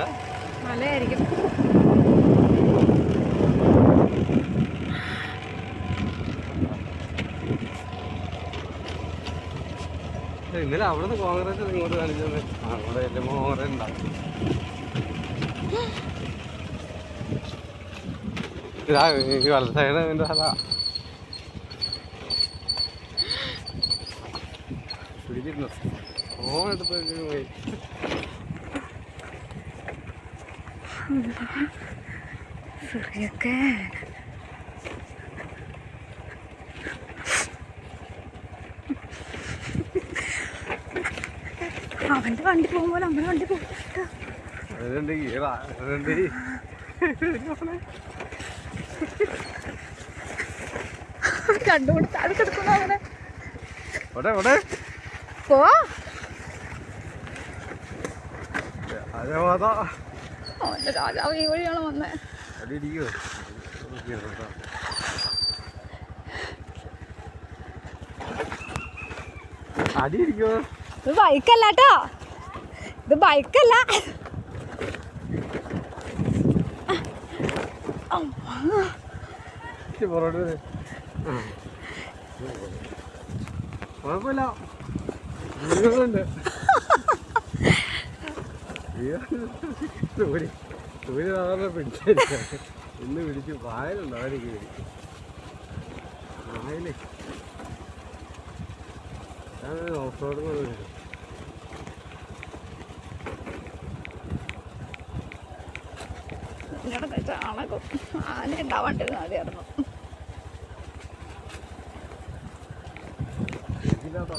ആയിരിക്കും ഇന്നലെ അവിടുന്ന് കോൺഗ്രസ് ഇങ്ങോട്ട് കാണിച്ചത് അവിടെ എല്ലാം മോഹൻ ഉണ്ടാവും ഇതാ ഈ വലത് സൈഡ് എന്റെ അതാ പിടിച്ചിരുന്നു? ഫോൺ എടുത്ത് പോയി. ചെറിയൊക്കെ അവന്റെ വണ്ടി പോകുമ്പോൾ നമ്മുടെ വണ്ടി പോകും. കണ്ടുകൊണ്ട് താഴെ കിടക്കുന്നു ഇവിടെ പോ. അതേ. മാതാ അവന്റെ രാജാവ് ഈ വഴിയാണ് വന്നേ. ഇത് ബൈക്കല്ല കേട്ടോ ഇത് ബൈക്കല്ല കുഴപ്പമില്ല. സൂര്യ സൂര്യ സാധാരണ പിടിച്ചിരിക്കാം ഇന്ന് പിടിച്ചു വായലുണ്ട് അവർക്ക് വായൽ ഞാൻ ഓഫ് റോഡ് ഇങ്ങനെ ചാണകം ആന ഉണ്ടാവാണ്ടിരുന്ന മതിയായിരുന്നു ഇതില്ലാത്ത